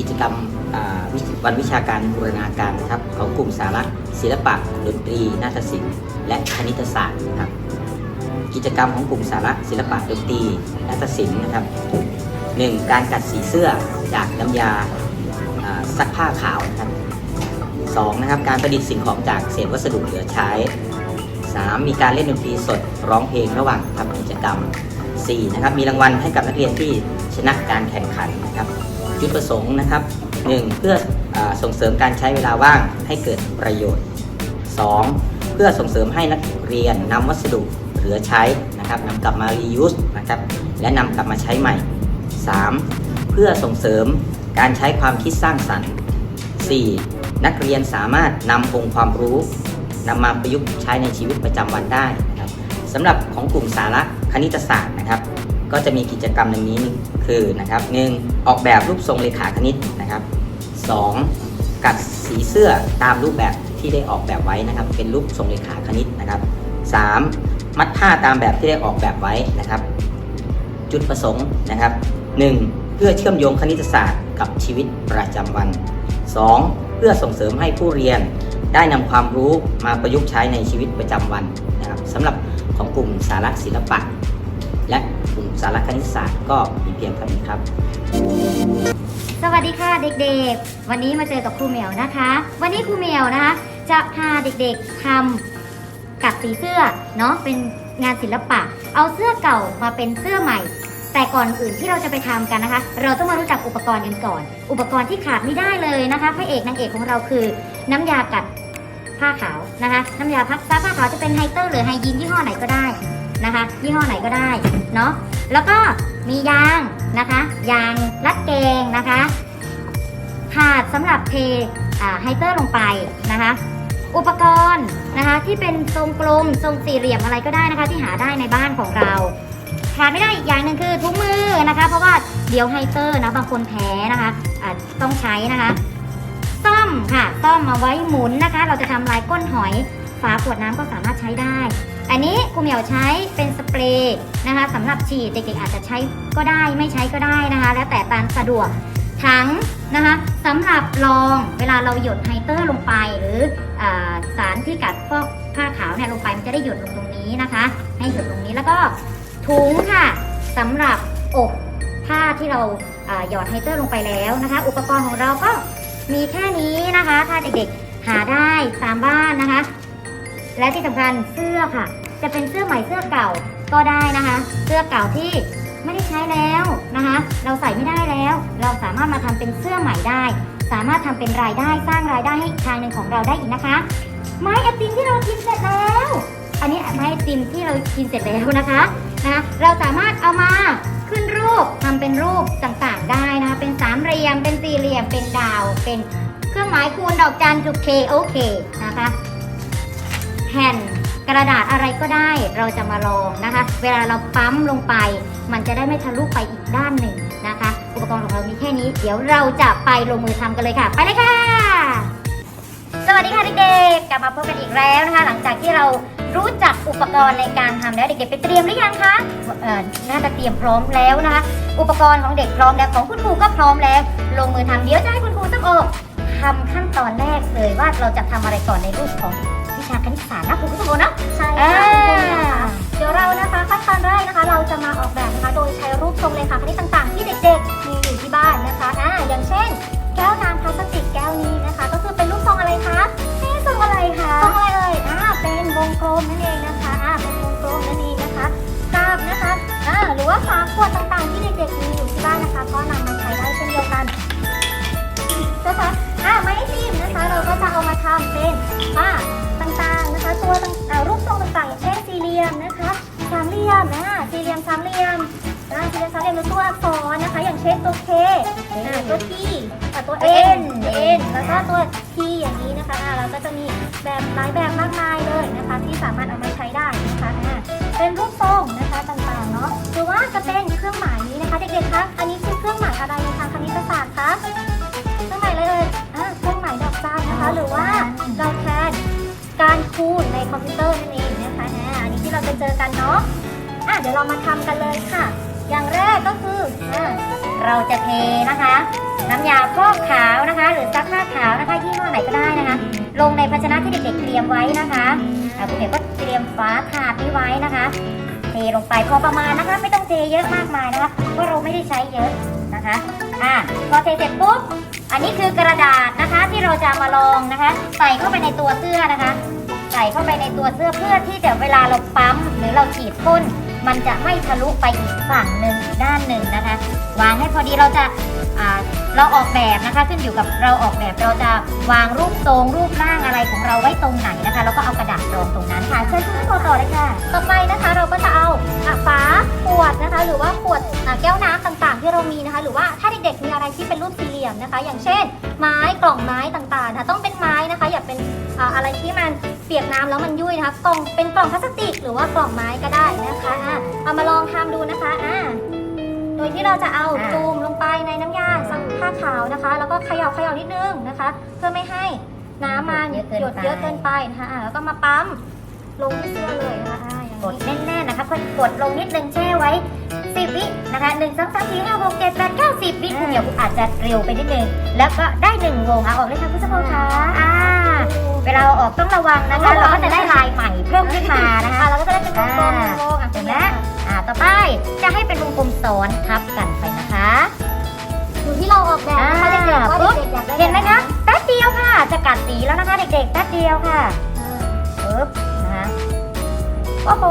กิจกรรมวันวิชาการบูรณาการนะครับของกลุ่มสาระศิลปะดนตรี นาฏศิลป์ และคณิตศาสตร์นะครับ กิจกรรมของกลุ่มสาระศิลปะดนตรี นาฏศิลป์นะครับ 1. การกัดสีเสื้อจากน้ำยาอ่าซักผ้าขาวนะครับ 2. นะครับการประดิษฐ์สิ่งของจากเศษวัสดุเหลือใช้ 3. มีการเล่นดนตรีสดร้องเพลงระหว่างทำกิจกรรม 4. นะครับมีรางวัลให้กับนักเรียนที่ชนะการแข่งขันนะครับ จุดประสงค์นะครับ 1. เพื่ออส่งเสริมการใช้เวลาว่างให้เกิดประโยชน์ 2. เพื่อส่งเสริมให้นักเรียนนำวัสดุเหลือใช้นะครับนำกลับมา reuse นะครับและนำกลับมาใช้ใหม่ 3. เพื่อส่งเสริมการใช้ความคิดสร้างสรรค์ 4. นักเรียนสามารถนำองค์ความรู้นำมาประยุกต์ใช้ในชีวิตประจำวันได้นะครับสำหรับของกลุ่มสาระคณิตศาสตร์นะครับ ก็จะมีกิจกรรมดังนี้คือนะครับหนึ่งออกแบบรูปทรงเลขาคณิตนะครับ 2. กัดสีเสื้อตามรูปแบบที่ได้ออกแบบไว้นะครับ เป็นรูปทรงเลขาคณิตนะครับ 3. มัดผ้าตามแบบที่ได้ออกแบบไว้นะครับ จุดประสงค์นะครับ 1. เพื่อเชื่อมโยงคณิตศาสตร์กับชีวิตประจำวัน 2. เพื่อส่งเสริมให้ผู้เรียนได้นำความรู้มาประยุกต์ใช้ในชีวิตประจำวันนะครับสำหรับของกลุ่มสาระศิลปะ และ กลุ่มสาระคณิตศาสตร์ก็มีเพียงเท่านี้ครับ สวัสดีค่ะเด็กๆ วันนี้มาเจอกับครูเหมียวนะคะ วันนี้ครูเหมียวนะคะ จะพาเด็กๆทำกัดสีเสื้อเนาะเป็นงานศิลปะ เอาเสื้อเก่ามาเป็นเสื้อใหม่ แต่ก่อนอื่นที่เราจะไปทำกันนะคะ เราต้องมารู้จักอุปกรณ์กันก่อน อุปกรณ์ที่ขาดไม่ได้เลยนะคะพระเอกนางเอกของเราคือ น้ำยากัดผ้าขาวนะคะน้ำยาพักซักผ้าขาวจะเป็นไฮเตอร์หรือไฮยีนยี่ห้อไหนก็ได้นะคะ ยี่ห้อไหนก็ได้เนาะ แล้วก็มียางนะคะ ยางรัดเกงนะคะ ถาดสำหรับเทไฮเตอร์ลงไปนะคะ อุปกรณ์นะคะที่เป็นทรงกลมทรงสี่เหลี่ยมอะไรก็ได้นะคะ ที่หาได้ในบ้านของเราขาดไม่ได้อีกอย่างหนึ่งคือถุงมือนะคะ เพราะว่าเดี๋ยวไฮเตอร์นะบางคนแพ้นะคะะต้องใช้นะคะซ่อมค่ะซ่อมมาไว้หมุนนะคะ เราจะทำลายก้นหอยฝาขวดน้ำก็สามารถใช้ได้ อันนี้ครูเหมียวใช้เป็นสเปรย์นะคะสำหรับฉีดเด็กๆอาจจะใช้ก็ได้ไม่ใช้ก็ได้นะคะ แล้วแต่ตามสะดวกถังนะคะสำหรับรองเวลาเราหยดไฮเตอร์ลงไป หรืออสารที่กัดฟอกผ้าขาวเนี่ยลงไปมันจะได้หยดลงตรงนี้นะคะ ให้หยดตรงนี้แล้วก็ถุงค่ะสำหรับอบผ้าที่เราอาหยอดไฮเตอร์ลงไปแล้วนะคะ อุปกรณ์ของเราก็มีแค่นี้นะคะ ถ้าเด็กๆหาได้ตามบ้านนะคะ และที่สำคัญเสื้อค่ะ จะเป็นเสื้อใหม่เสื้อเก่าก็ได้นะคะ เสื้อเก่าที่ไม่ได้ใช้แล้วนะคะ เราใส่ไม่ได้แล้ว เราสามารถมาทำเป็นเสื้อใหม่ได้ สามารถทำเป็นรายได้สร้างรายได้ให้อีกทางหนึ่งของเราได้อีกนะคะ ไม้ไอติมที่เรากินเสร็จแล้ว อันนี้ไม้ไอติมที่เรากินเสร็จแล้วนะคะนะเราสามารถเอามาขึ้นรูปทำเป็นรูปต่างๆได้นะคะเป็นสามเหลี่ยมเป็นสี่เหลี่ยมเป็นดาว เป็นเครื่องหมายคูณดอกจันจุกเคโอเคนะคะแผ่น กระดาษอะไรก็ได้เราจะมาลองนะคะ เวลาเราปั๊มลงไป มันจะได้ไม่ทะลุไปอีกด้านหนึ่งนะคะ อุปกรณ์ของเรามีแค่นี้ เดี๋ยวเราจะไปลงมือทำกันเลยค่ะ ไปเลยค่ะ สวัสดีค่ะเด็กๆกลับมาพบกันอีกแล้วนะคะ หลังจากที่เรารู้จักอุปกรณ์ในการทำแล้วเด็กๆไปเตรียมหรือยังคะน่าจะเตรียมพร้อมแล้วนะคะ อุปกรณ์ของเด็กพร้อมแล้วของคุณครูก็พร้อมแล้ว ลงมือทำเดี๋ยวจะให้คุณครูต้องออกทำขั้นตอนแรกเลยว่าเราจะทำอะไรก่อนในรูปของ วิชาคณิตศาสตร์นะคุณครูโนะใช่อ่าค่ะคุณครูค่ะเดี๋ยวเรานะคะขั้นตอนแรกนะคะ เราจะมาออกแบบนะคะ โดยใช้รูปทรงเลขาคณิตต่างๆ ที่เด็กๆ มีอยู่ที่บ้านนะคะอ่าอย่างเช่น แก้วน้ำพลาสติกแก้วนี้นะคะ ก็คือเป็นรูปทรงอะไรคะเอ๊ะทรงอะไรคะทรงอะไรเอ่ยอ่าเป็นวงกลมนั่นเองนะคะอ่าเป็นวงกลมนั่นเองนะคะกาบนะคะอ่าหรือว่าฝาขวดต่างๆ ที่เด็กๆมีอยู่ที่บ้านนะคะ ก็นำมาใช้ได้เช่นเดียวกันนะคะอ่าไม้ติมนะคะ เราก็จะเอามาทำเป็นอ่า ตัวต่างรูปทรงต่างๆอย่างเช่นสี่เหลี่ยมนะคะสามเหลี่ยมนะสี่เหลี่ยมสามเหลี่ยมนะสี่เหลี่ยมสามเหลี่ยมหรือตัวอักษรนะคะ อย่างเช่นตัว K อ่าตัว T อะตัว N N แล้วก็ตัว T อย่างนี้นะคะอ่าเราก็จะมีแบบหลายแบบมากมายเลยนะคะ ที่สามารถเอามาใช้ได้นะคะอ่าเป็นรูปทรงนะคะต่างๆเนาะหรือว่าจะเป็นเครื่องหมายนี้นะคะเด็กๆคะอันนี้คือเครื่องหมายอะไรในทางคณิตศาสตร์คะเครื่องหมายอะไรเอ่ยอ่าเครื่องหมายดอกจันนะคะ หรือว่าเราแท การคูณในคอมพิวเตอร์นั่นเองนะคะอ่าอันนี้ที่เราจะเจอกันเนาะอะเดี๋ยวเรามาทำกันเลยค่ะ อย่างแรกก็คืออเราจะเทนะคะ น้ำยาฟอกขาวนะคะ หรือซักผ้าขาวนะคะยี่ห้อไหนก็ได้นะคะ ลงในภาชนะที่เด็กๆเตรียมไว้นะคะอ่าคุณเด็กก็เตรียมฝาถาดไว้นะคะ เทลงไปพอประมาณนะคะ ไม่ต้องเทเยอะมากมายนะคะเพราะเราไม่ได้ใช้เยอะนะคะอ่าพอเทเสร็จปุ๊บ อันนี้คือกระดาษนะคะที่เราจะมาลองนะคะ ใส่เข้าไปในตัวเสื้อนะคะ ใส่เข้าไปในตัวเสื้อเพื่อที่จะเวลาเราปั๊มหรือเราฉีดพ่นมันจะไม่ทะลุไปอีกฝั่งหนึ่งด้านหนึ่งนะคะ วางให้พอดีเราจะเราออกแบบนะคะขึ้นอยู่กับเราออกแบบเราจะวางรูปทรงรูปร่างอะไรของเราไว้ตรงไหนนะคะ แล้วก็เอากระดาษรองตรงนั้นค่ะเชิญคุณพ่อต่อเลยค่ะ ต่อไปนะคะเราก็จะเอาฝาขวดนะคะ หรือว่าขวดแก้วน้ำต่างๆ ที่เรามีนะคะ หรือว่าถ้าเด็กๆมีอะไรที่เป็นรูปสี่เหลี่ยมนะคะ อย่างเช่น ไม้กล่องไม้ต่างๆนะคะต้องเป็นไม้นะคะ อย่าเป็นอะไรที่มันเปียกน้ำแล้วมันยุ่ยนะคะกล่องเป็นกล่องพลาสติก หรือว่ากล่องไม้ก็ได้นะคะเอามาลองทำดูนะคะอะ ดยที่เราจะเอาอะจูมลงไปในน้ำยาซักผ้าขาวนะคะ แล้วก็เขย่าเขย่านิดนึงนะคะ เพื่อไม่ให้น้ำมันหยดเยอะเกินไปนะคะอะแล้วก็มาปั๊มลงที่เสื้อเลยนะคะอะอย่างกนี้ดแน่นๆนะคะกดลงนิดนึงแช่ไว้10วินะคะ1 2 3 4 5 6 7 8 9 10วิคุณเดี๋ยวอาจจะเร็วไปนิดนึง แล้วก็ได้1วงเอาออกเลยค่ะคุณสมพงษ์คะอ่าเวลาเอาออกต้องระวังนะคะ เราก็จะได้ลายใหม่เพิ่มขึ้นมานะคะอะเราก็จะได้เป็นวงกลมอ่าวงๆอะเห็นไหมอ่า ต่อไป จะให้เป็นวงกลมซ้อนทับกันไปนะคะอยู่ที่เราออกแบบนะคะอ่าเด็กๆว่าปุ๊บเด็กๆอยากได้เห็นไหมคะแป๊บเดียวค่ะ จะกัดสีแล้วนะคะ เด็กๆแป๊บเดียวค่ะอ่าปึ๊บนะคะโอ้โห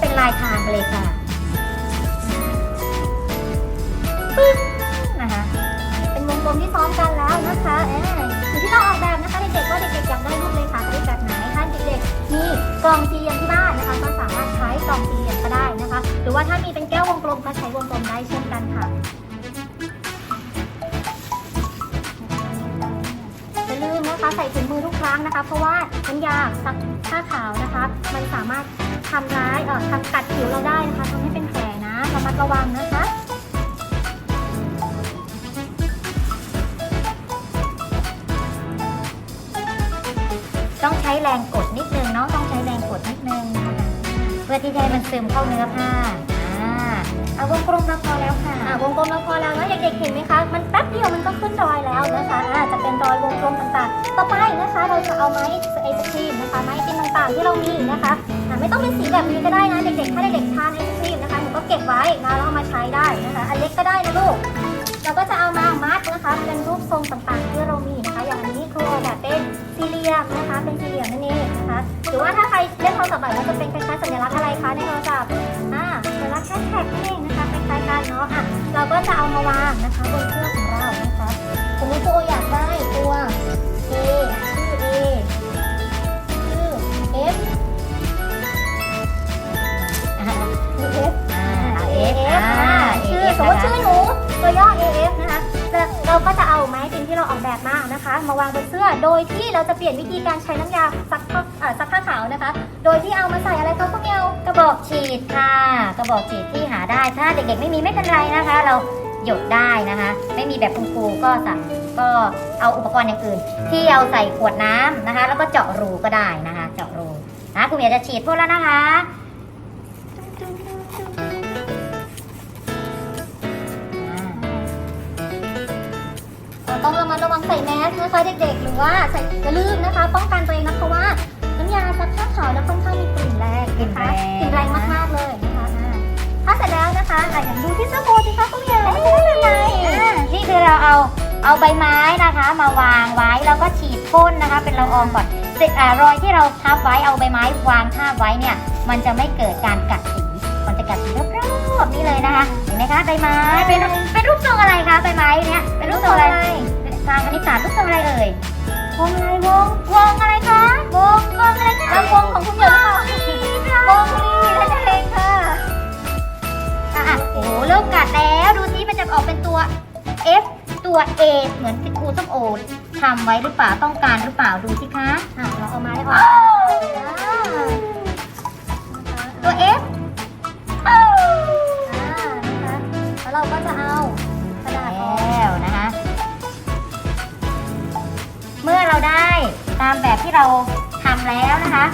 เป็นลายทางไปเลยค่ะปึ๊บนะคะเป็นวงกลมที่ซ้อมกันแล้วนะคะเอออยู่ที่เราออกแบบนะคะเด็กๆว่าเด็กๆอยากได้รูปเลยค่ะรูปแบบไหนถ้าเด็กๆมีกล่องสี่เหลี่ยม รือว่าถ้ามีเป็นแก้ววงกลมก็ใช้วงกลมได้เช่นกันค่ะอย่าลืมนะคะใส่ถุงมือทุกครั้งนะคะ เพราะว่าน้ำยาซักผ้าขาวนะคะ มันสามารถทำร้ายเอ่อทำกัดผิวเราได้นะคะทำให้เป็นแผลนะระมัดระวังนะคะต้องใช้แรงกดนิดนึงเนาะต้องใช้แรงกดนิดนึงนะคะ พื่อที่จะให้มันซึมเข้าเนื้อผ้าอ่าเอาวงกลมเราพอแล้วค่ะอะวงกลมเราพอแล้วนะเด็กๆเห็นไหมคะ มันแป๊บเดียวมันก็ขึ้นรอยแล้วนะคะอะจะเป็นรอยวงกลมต่างๆ ต่อไปนะคะ เราจะเอาไม้ไอศครีมนะคะ ไม้ไอติมต่างๆ ที่เรามีนะคะะไม่ต้องเป็นสีแบบนี้ก็ได้นะเด็กๆ ถ้าเด็กๆทานไอศครีมนะคะหนูก็เก็บไว้นะแล้วเอามาใช้ได้นะคะ อันเล็กก็ได้นะลูก เราก็จะเอามามัดนะคะ เป็นรูปทรงต่างๆ ที่เรามีนะคะ อย่างอันนี้คือแบบเป็นสี่เหลี่ยมนะคะ เป็นสี่เหลี่ยมนั่นเองนะคะ หรือว่าถ้าใครเล่นทรศัพท์บ่อยก็จะเป็น ก็จะเอามาวางนะคะบนเสื้อของเรานะคะสมมติตัวอยากได้ตัว A ชื่อ A ชื่อ F ชื่อ F เอาเอฟ AF อ่าชื่อสมมติชื่อหนูตัวย่อ AF นะคะเราก็จะเอาไม้ติมที่เราออกแบบมานะคะ มาวางบนเสื้อโดยที่เราจะเปลี่ยนวิธีการใช้น้ำยาซักผ้าซักผ้าขาวนะคะ โดยที่เอามาใส่อะไรกเอ ระบอกฉีดค่ะ กระบอกฉีดที่หาได้ถ้าเด็กๆไม่มีไม่เป็นไรนะคะ เราหยดได้นะคะ ไม่มีแบบคุณครูก็สั่งก็เอาอุปกรณ์อย่างอื่น ที่เอาใส่ขวดน้ำนะคะ แล้วก็เจาะรูก็ได้นะคะ เจาะรูนะคุณเมียจะฉีดพ่นแล้วนะคะเราต้องระมัดระวังใส่แมสนะคะเด็กๆ หรือว่าใส่อย่าลืมนะคะ ป้องกันตัวเองนะเพราะว่าน้ำ ยาซักผ้าขาวเนี่ยค่อนข้างมีกลิ่นแรงกลิ่นะแรคะงกลิ่นแรงมากๆเลยนะคะถ้าเสร็จแล้วนะคะอะอย่างดูที่เสื้อโค้ทสิคะคุณเอ๋ไม่ใช่แบบไหนอ่านี่คือเราเอาเอาใบไม้นะคะ มาวางไว้แล้วก็ฉีดพ่นนะคะ เป็นละอองก่อนเสร็จอ่ารอยที่เราทับไว้เอาใบไม้วางทาบไว้เนี่ยมันจะไม่เกิดการกัดสีมันจะกัดสีรอบๆนี่เลยนะคะเห็นไหมคะใบไม้เป็นเป็นรูปทรงอะไรคะใบไม้เนี่ยเป็นรูปทรงอะไรทางคณิตศาสตร์รูปทรงอะไรเอ่ย วงอะไรวงวงอะไรคะวงวงอะไรคะวงของคุณเอ๋วงลีนั่นเองค่ะอะโอ้โหเริ่มกัดแล้วดูซิมันจะออกเป็นตัว F ตัว A เหมือนที่ครูส้มโอทำไว้หรือเปล่าต้องการหรือเปล่าดูสิคะอะเราเอาม้ออกอ่าตัว F อ่านะคะแล้วเราก็จะเอา เมื่อเราได้ตามแบบที่เราทำแล้วนะคะ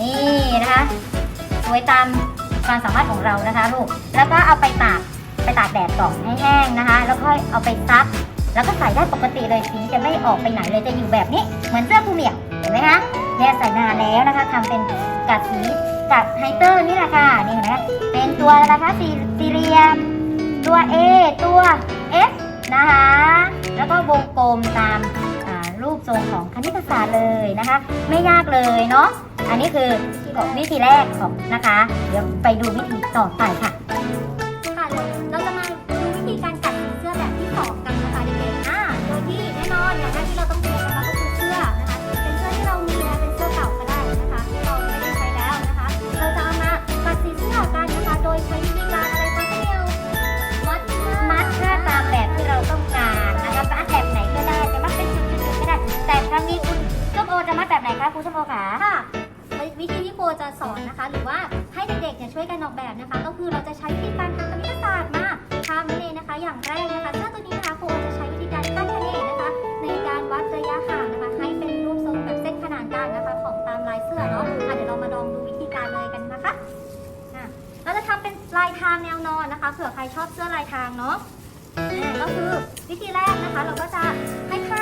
นี่นะคะสวยตามความสามารถของเรานะคะลูกแล้วก็เอาไปตากไปตากแดดก่อนให้แห้งนะคะ แล้วค่อยเอาไปซับแล้วก็ใส่ได้ปกติเลยสีจะไม่ออกไปไหนเลยจะอยู่แบบนี้ เหมือนเสื้อผู้เหมียวเห็นไหมคะแนี่ใส่นานแล้วนะคะ ทำเป็นกัดสีกัดไฮเตอร์นี่แหละค่ะนี่เห็นไหมเป็นตัวนะคะสีสีเรียม ตัว A ตัว S นะคะ แล้วก็วงกลมตาม รูปทรงของคณิตศาสตร์เลยนะคะ ไม่ยากเลยเนาะอันนี้คือวิธีแรกของนะคะ เดี๋ยวไปดูวิธีต่อไปค่ะ จะสอนนะคะ หรือว่าให้เด็กๆเนี่ยช่วยกันออกแบบนะคะ ก็คือเราจะใช้วิธีการทำงคณิตศาสตร์มาทำนั่นเองนะคะ อย่างแรกนะคะเสื้อตัวนี้นะคะครูจะใช้วิธีการตั้งคะแนนนะคะ ในการวัดระยะห่างนะคะ ให้เป็นรูปทรงแบบเส้นขนานกันนะคะ ของตามลายเสื้อเนาะะเดี๋ยวเรามาลองดูวิธีการเลยกันนะคะเราจะทำเป็นลายทางแนวนอนนะคะเผื่อใครชอบเสื้อลายทางเนาะก็คือวิธีแรกนะคะ เราก็จะให้ผ้า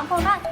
ามคนบ้าง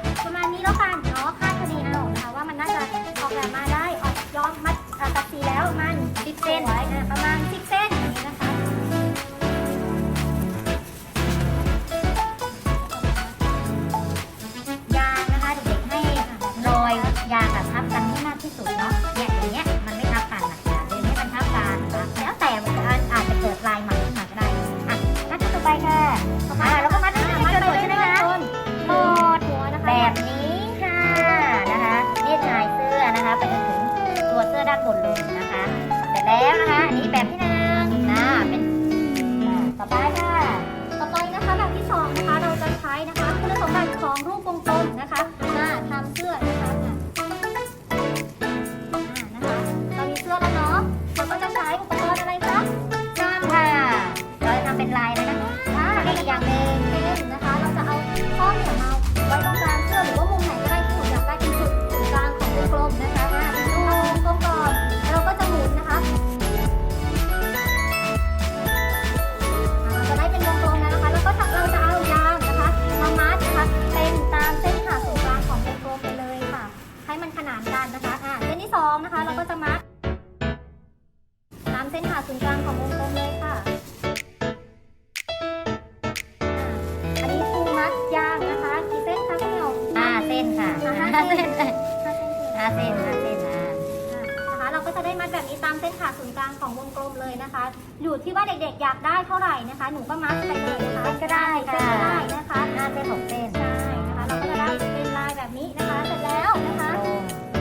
จะได้มัดแบบนี้ตามเส้นผ่าศูนย์กลางของวงกลมเลยนะคะ อยู่ที่ว่าเด็กๆอยากได้เท่าไหร่นะคะ หนูก็มัดไปเลยนะคะก็ได้ก็ได้นะคะหน้าเป็นของเส้นใช่นะคะเราก็จะได้เป็นลายแบบนี้นะคะ เสร็จแล้วนะคะ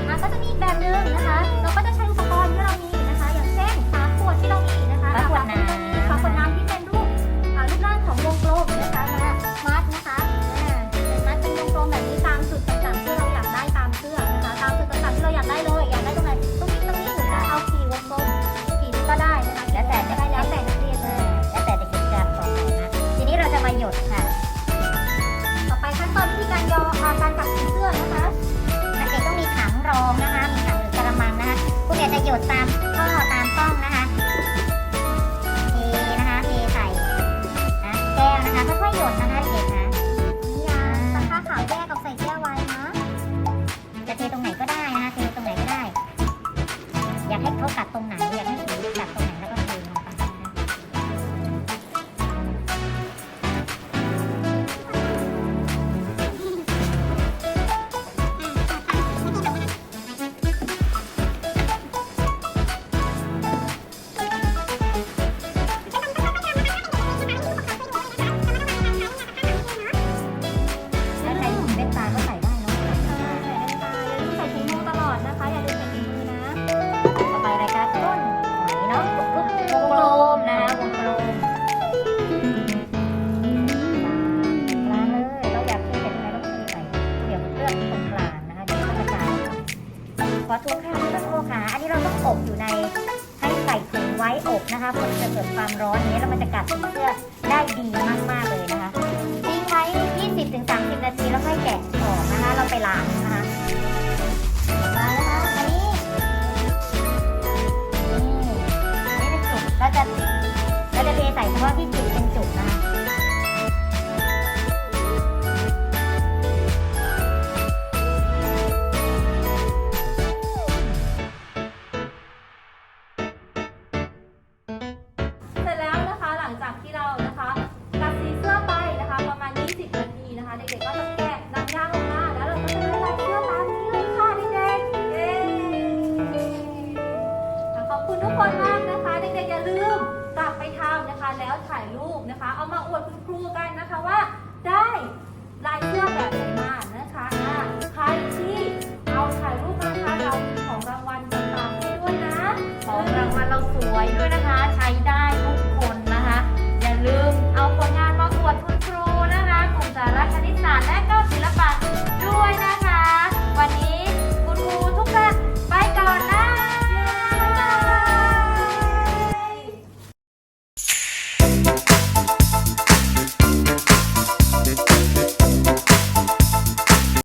อะก็จะมีแบบนึงนะคะ เราก็จะใช้อุปกรณ์ที่เรามีนะคะ อย่างเช่นฝาขวดที่เรามีนะคะฝาขวดน้ำ ประยชน์ตาม นะคะฝนจะเกิดความร้อนนี้แล้วมันจะกัดเสื้อได้ดีมากๆเลยนะคะทิ้งไว้ 20-30 นาทีแล้วค่อยแกะออกนะคะ เราไปล้างนะคะมาแล้วนะอันนี้นี่นี่เป็นจุดเราจะเราจะเทใส่เฉพาะที่จุดเป็นจ